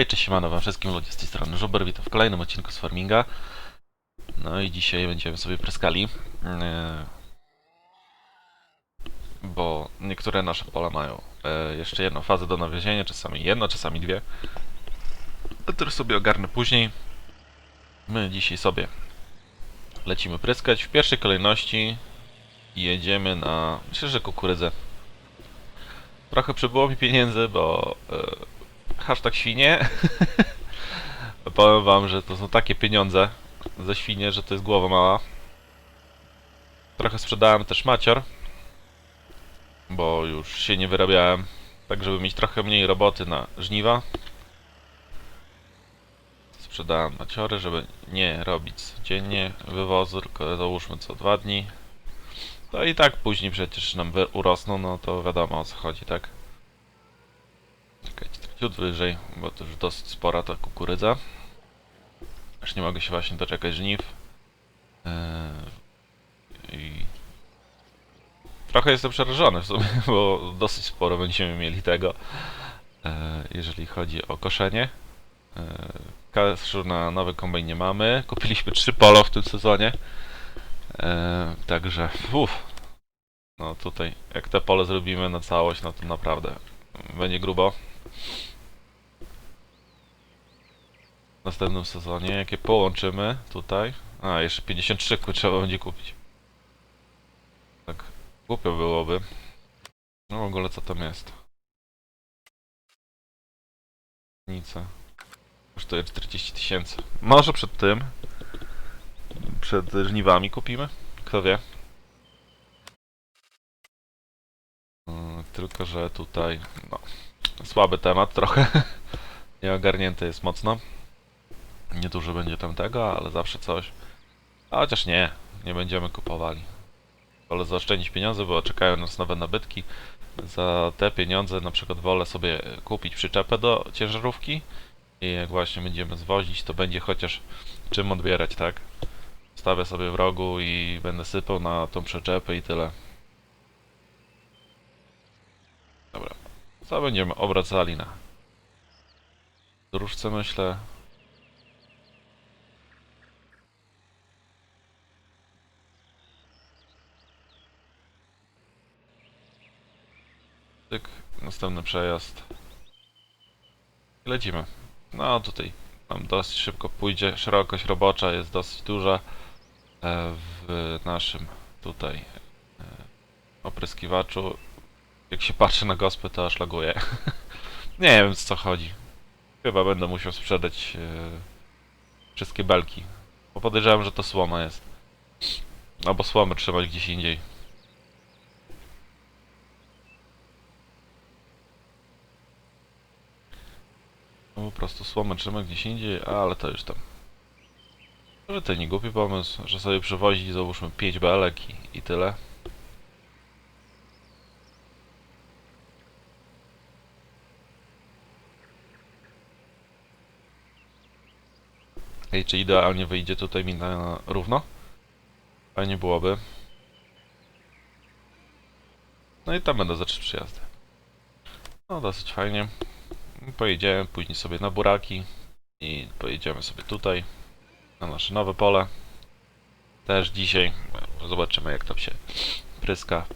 Hej, cześć, siemano wam wszystkim ludzie z tej strony Żuber, witam w kolejnym odcinku z Farminga. No i dzisiaj będziemy sobie pryskali. e, Bo niektóre nasze pola mają e, jeszcze jedną fazę do nawiezienia, czasami jedno, czasami dwie. Które sobie ogarnę później. My dzisiaj sobie lecimy pryskać. W pierwszej kolejności jedziemy na, myślę, że kukurydzę. Trochę przybyło mi pieniędzy, bo e, hashtag świnie. Powiem wam, że to są takie pieniądze za świnie, że to jest głowa mała. Trochę sprzedałem też macior, bo już się nie wyrabiałem, tak żeby mieć trochę mniej roboty na żniwa. Sprzedałem maciory, żeby nie robić codziennie wywozu, tylko załóżmy co dwa dni. To i tak później przecież nam urosną, no to wiadomo o co chodzi, tak? Czekajcie, ciut wyżej, bo to już dosyć spora ta kukurydza. Już nie mogę się właśnie doczekać żniw. Eee, I... Trochę jestem przerażony w sumie, bo dosyć sporo będziemy mieli tego, eee, jeżeli chodzi o koszenie. Eee, Kaszu na nowy kombajn nie mamy. Kupiliśmy trzy polo w tym sezonie. Także, uff. No tutaj, jak te pole zrobimy na całość, no to naprawdę będzie grubo. W następnym sezonie, jakie połączymy tutaj. A, jeszcze 53 ku trzeba będzie kupić. Tak, głupio byłoby. No w ogóle co tam jest? Nic. Kosztuje 40 tysięcy. Może przed tym, przed żniwami kupimy? Kto wie? Mm, Tylko, że tutaj, no, słaby temat trochę. Nieogarnięty jest mocno. Niedużo będzie tam tego, ale zawsze coś. A chociaż nie, nie będziemy kupowali. Wolę zaoszczędzić pieniądze, bo czekają nas nowe nabytki. Za te pieniądze na przykład wolę sobie kupić przyczepę do ciężarówki i jak właśnie będziemy zwozić, to będzie chociaż czym odbierać, tak? Stawię sobie w rogu i będę sypał na tą przyczepę i tyle. Dobra. Co będziemy obracali na dróżce, myślę. Tyk, następny przejazd. I Lecimy. No tutaj nam dosyć szybko pójdzie. Szerokość robocza jest dosyć duża e, w naszym tutaj e, opryskiwaczu. Jak się patrzy na gospę, to aż laguje. Nie wiem, z co chodzi. Chyba będę musiał sprzedać e, wszystkie belki. Bo podejrzewam, że to słoma jest. Albo słomę trzymać gdzieś indziej. No po prostu słomę trzymać gdzieś indziej, ale to już tam. Może to nie głupi pomysł, że sobie przewozić załóżmy 5 belek i, i tyle. Ej, czy idealnie wyjdzie tutaj mi na równo? Fajnie byłoby. No i tam będę za trzy przyjazdy. No, dosyć fajnie. Pojedziemy później sobie na buraki i pojedziemy sobie tutaj na nasze nowe pole. Też dzisiaj zobaczymy jak tam się pryska.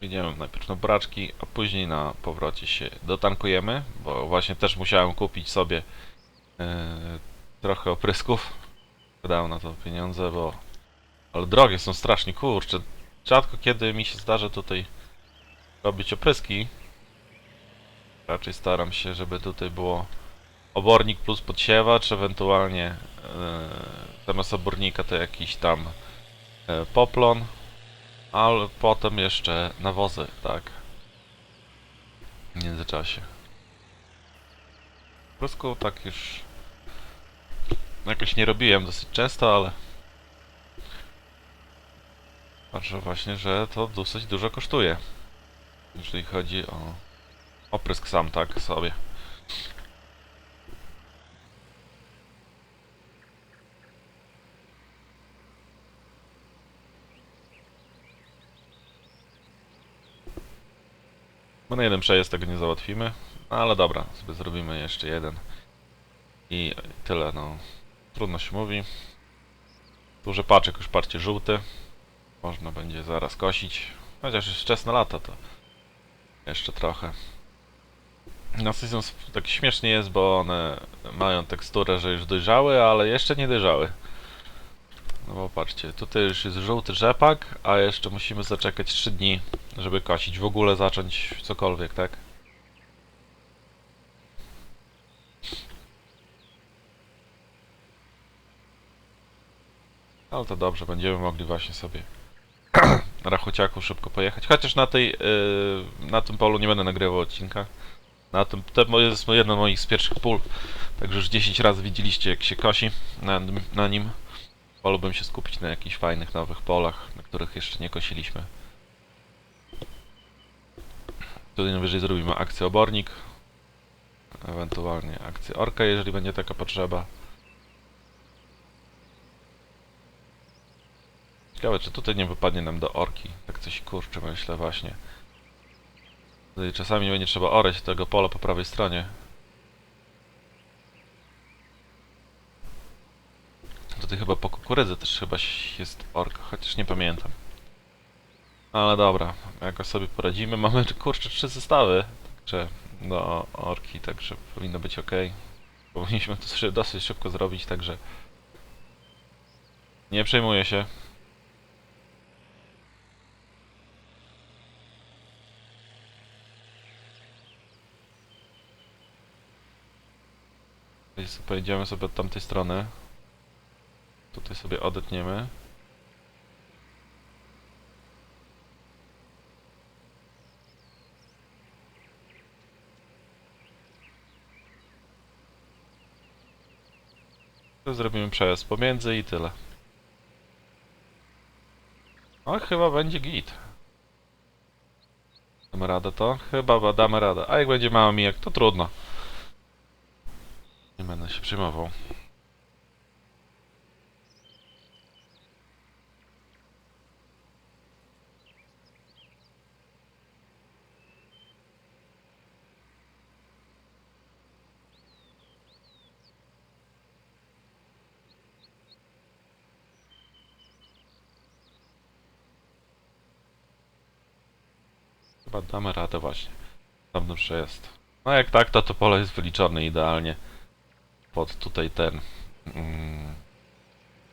Jedziemy najpierw na buraczki, a później na powrocie się dotankujemy, bo właśnie też musiałem kupić sobie e, trochę oprysków. Wydałem na to pieniądze, bo... Ale drogie są strasznie, kurczę. Rzadko kiedy mi się zdarzy tutaj robić opryski. Raczej staram się, żeby tutaj było obornik plus podsiewacz, ewentualnie e, zamiast obornika to jakiś tam e, poplon, ale potem jeszcze nawozy, tak. W międzyczasie. Prusku tak już jakoś nie robiłem dosyć często, ale Patrzę właśnie, że to dosyć dużo kosztuje. Jeżeli chodzi o oprysk sam tak sobie. Bo na jeden przejazd tego nie załatwimy, no ale dobra, sobie zrobimy jeszcze jeden. I tyle, no. Trudno się mówi. Duży paczek już parcie żółte. Można będzie zaraz kosić. Chociaż już wczesne lata to jeszcze trochę. Na Seasons tak śmiesznie jest, bo one mają teksturę, że już dojrzały, ale jeszcze nie dojrzały. No bo patrzcie, tutaj już jest żółty rzepak, a jeszcze musimy zaczekać 3 dni, żeby kosić. W ogóle zacząć cokolwiek, tak? Ale to dobrze, będziemy mogli właśnie sobie na rachuciaku szybko pojechać. Chociaż na tej, yy, na tym polu nie będę nagrywał odcinka. Na tym, to jest jedno z moich z pierwszych pól. Także już 10 razy widzieliście jak się kosi na, na nim. Wolałbym się skupić na jakichś fajnych nowych polach, na których jeszcze nie kosiliśmy. Tutaj najwyżej zrobimy akcję obornik. Ewentualnie akcję orka, jeżeli będzie taka potrzeba. Ciekawe, czy tutaj nie wypadnie nam do orki. Tak coś kurczę, myślę właśnie. Tutaj czasami będzie trzeba orać tego pola po prawej stronie. Tutaj chyba po kukurydzy też chyba jest orka, chociaż nie pamiętam. Ale dobra, jakoś sobie poradzimy. Mamy kurczę trzy zestawy, także do orki, także powinno być ok. Powinniśmy to dosyć szybko zrobić, także nie przejmuję się. Pojedziemy sobie od tamtej strony. Tutaj sobie odetniemy. Zrobimy przejazd pomiędzy i tyle. O, chyba będzie git. Damy radę to? Chyba damy radę. A jak będzie mało mijak, to trudno. Będę się przejmował. Chyba damy radę właśnie. Tamten przejazd. No jak tak, to to pole jest wyliczone idealnie. Pod tutaj ten... Mm,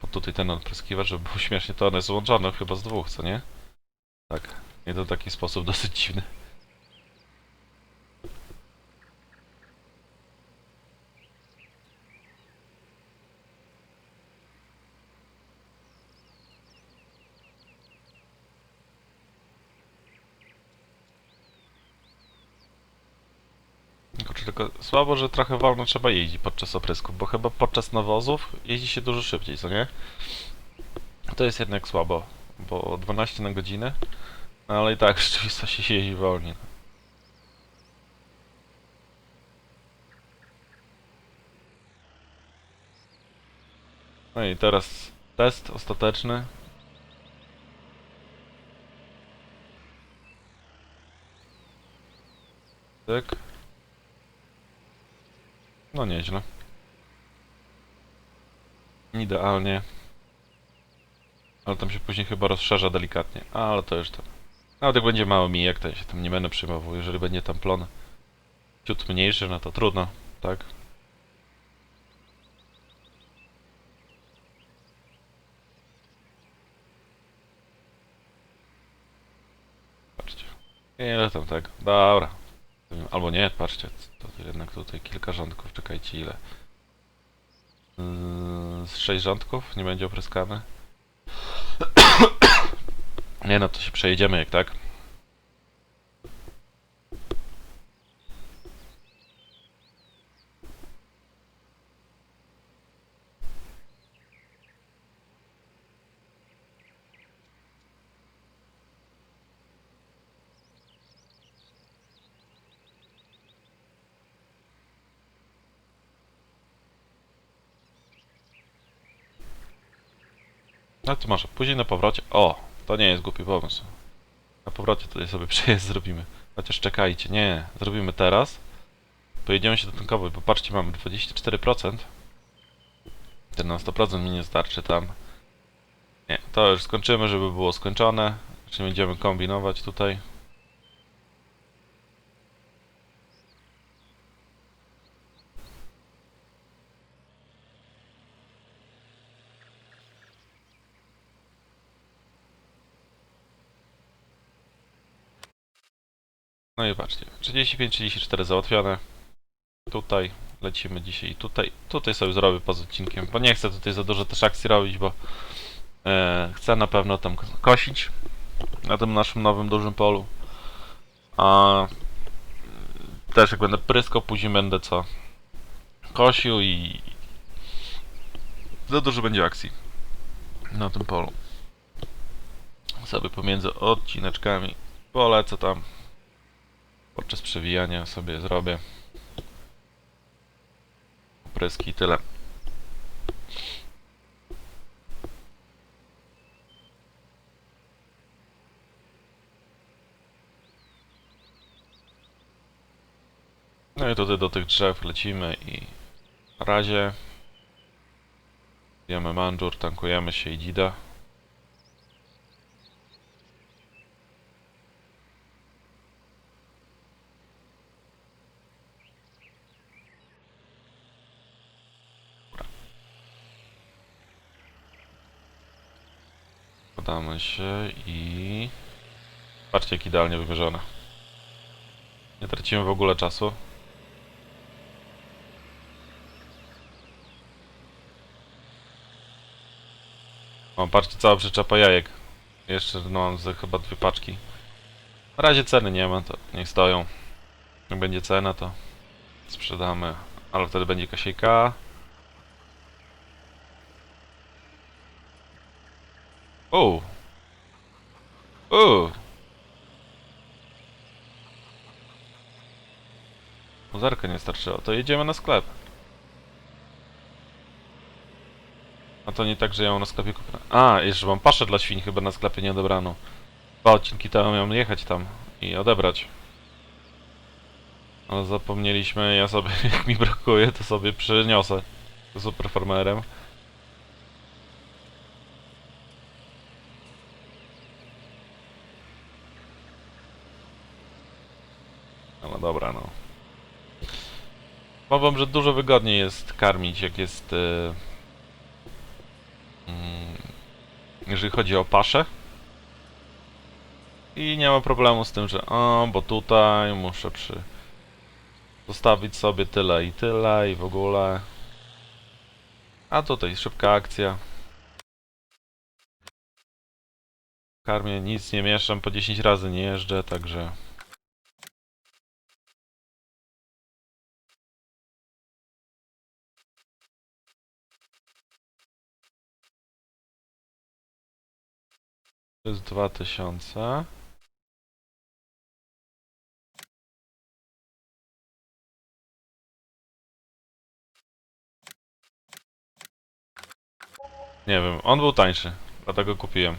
pod tutaj ten odpryskiwacz, żeby było śmiesznie, to one są łączone chyba z dwóch, co nie? Tak. Nie to taki sposób dosyć dziwny. Kurczę, tylko słabo, że trochę wolno trzeba jeździć podczas oprysków, bo chyba podczas nawozów jeździ się dużo szybciej, co nie? To jest jednak słabo, bo 12 na godzinę, no ale i tak w rzeczywistości się jeździ wolniej. No i teraz test ostateczny. Tak. No nieźle. Idealnie. Ale tam się później chyba rozszerza delikatnie. Ale to już tam. Nawet jak będzie mały mijek, to ja się tam nie będę przejmował. Jeżeli będzie tam plon ciut mniejszy, no to trudno, tak? Patrzcie. Ile tam tego? Dobra. Albo nie, patrzcie, to jednak tutaj kilka rządków, czekajcie ile. Yy, Z sześć rządków nie będzie opryskane. Nie no, to się przejedziemy jak tak. No to może, później na powrocie. O, to nie jest głupi pomysł. Na powrocie tutaj sobie przejazd zrobimy. Chociaż czekajcie, nie, zrobimy teraz. Pojedziemy się do tankowej, popatrzcie, mamy 24%. Ten na 100% mi nie starczy tam. Nie, to już skończymy, żeby było skończone. Czy będziemy kombinować tutaj. No i patrzcie, 35-34 załatwione. Tutaj lecimy dzisiaj tutaj. Tutaj sobie zrobię poza odcinkiem, bo nie chcę tutaj za dużo też akcji robić, bo e, chcę na pewno tam kosić na tym naszym nowym dużym polu. A też jak będę pryskał, później będę co kosił i za dużo będzie akcji na tym polu. Sobie pomiędzy odcineczkami polecę tam podczas przewijania sobie zrobię opryski i tyle. No i tutaj do tych drzew lecimy i na razie jemy mandżur, tankujemy się i dzida. Się i... Patrzcie jak idealnie wymierzone. Nie tracimy w ogóle czasu. O, patrzcie, cała przyczepa jajek. Jeszcze no, mam ze chyba dwie paczki. Na razie ceny nie ma, to niech stoją. Jak będzie cena, to sprzedamy. Ale wtedy będzie kasiejka. O! O! Zerka nie starczyło, to jedziemy na sklep. A to nie tak, że ja ją na sklepie kupię. A, jeszcze mam paszę dla świń chyba na sklepie nie odebrano. Dwa odcinki temu miałem jechać tam i odebrać. Ale zapomnieliśmy, ja sobie, jak mi brakuje, to sobie przyniosę. Super farmerem. No, dobra, no. Powiem że dużo wygodniej jest karmić, jak jest... Yy, jeżeli chodzi o paszę. I nie ma problemu z tym, że o, bo tutaj muszę przy... Zostawić sobie tyle i tyle i w ogóle. A tutaj szybka akcja. Karmię, nic nie mieszam, po 10 razy nie jeżdżę, także... To jest 2000. Nie wiem, on był tańszy, dlatego kupiłem.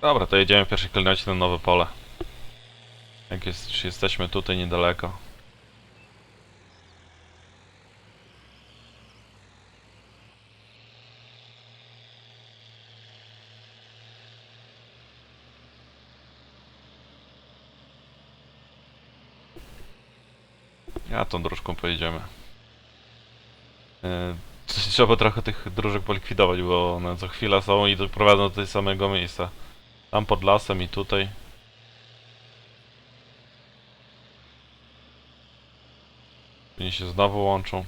Dobra, to jedziemy w pierwszej kolejności na nowe pole. Jak jest, jesteśmy tutaj niedaleko. Ja tą dróżką pojedziemy. Yy, trzeba trochę tych dróżek polikwidować, bo one co chwila są i doprowadzą do tego samego miejsca. Tam pod lasem i tutaj. Oni się znowu łączą.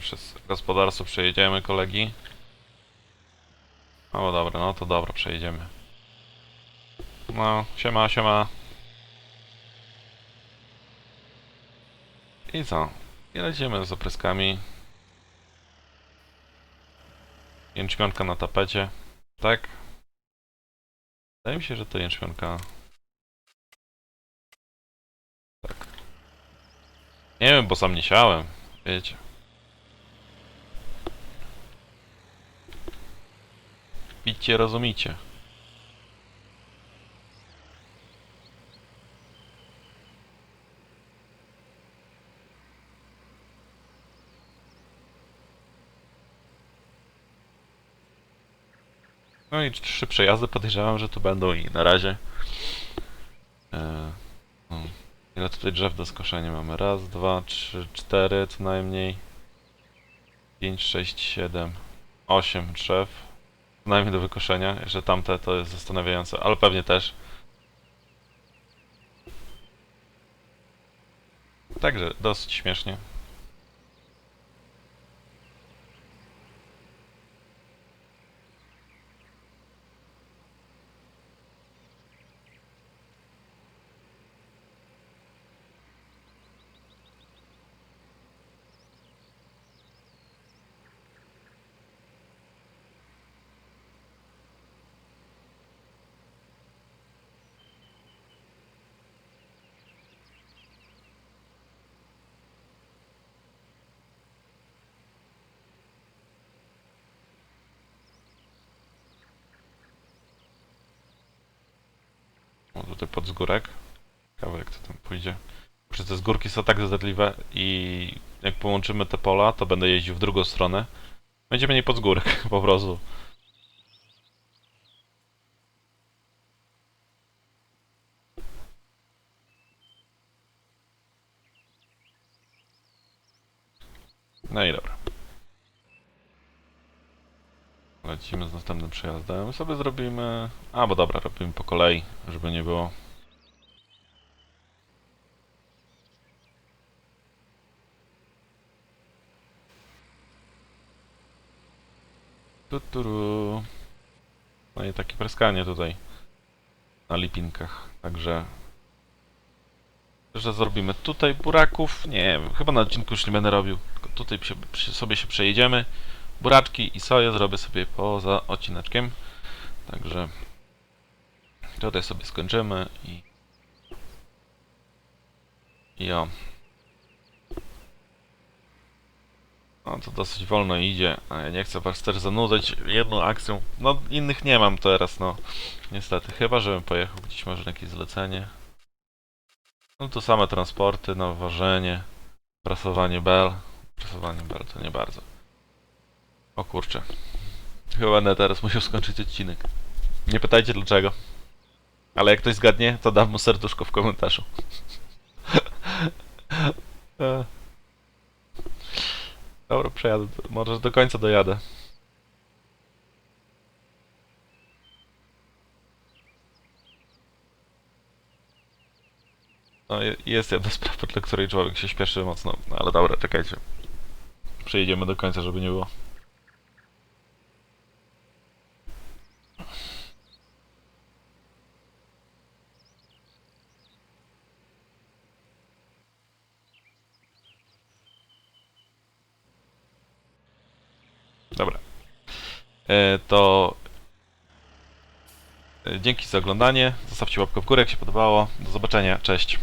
Przez gospodarstwo przejedziemy kolegi. No dobra, no to dobra, przejedziemy. No, siema, siema. I co? I lecimy z opryskami. Jęczmionka na tapecie. Tak? Wydaje mi się, że to jęczmionka. Tak. Nie wiem, bo sam nie siałem. Wiecie. Picie, rozumicie. No i trzy przejazdy podejrzewam, że tu będą i na razie. E, hmm. Ile tutaj drzew do skoszenia mamy? Raz, dwa, trzy, cztery co najmniej. Pięć, sześć, siedem, osiem drzew. Najmniej do wykoszenia. Jeszcze tamte to jest zastanawiające, ale pewnie też. Także dosyć śmiesznie. O, tutaj pod zgórek. Ciekawe jak to tam pójdzie. Przez te zgórki są tak zdatliwe i jak połączymy te pola, to będę jeździł w drugą stronę. Będzie mniej pod zgórek po prostu. No i dobra. Lecimy z następnym przejazdem. Sobie zrobimy... A, bo dobra, robimy po kolei, żeby nie było. Tuturu. No i takie preskanie tutaj na lipinkach, także że zrobimy tutaj buraków, nie wiem, chyba na odcinku już nie będę robił, tylko tutaj sobie się przejedziemy, buraczki i soję zrobię sobie poza odcineczkiem, także tutaj sobie skończymy i i o. No to dosyć wolno idzie, a ja nie chcę was też zanudzać jedną akcją, no innych nie mam teraz, no. Niestety, chyba żebym pojechał gdzieś może na jakieś zlecenie. No to same transporty, nawożenie, prasowanie bel. Prasowanie bel to nie bardzo. O kurczę. Chyba będę teraz musiał skończyć odcinek. Nie pytajcie dlaczego. Ale jak ktoś zgadnie, to dam mu serduszko w komentarzu. Dobra, przejadę. Może do końca dojadę. No, je- jest jedna sprawa, dla której człowiek się śpieszy mocno. No, ale dobra, czekajcie. Przejedziemy do końca, żeby nie było. Dobra. E, to e, dzięki za oglądanie. Zostawcie łapkę w górę, jak się podobało. Do zobaczenia. Cześć.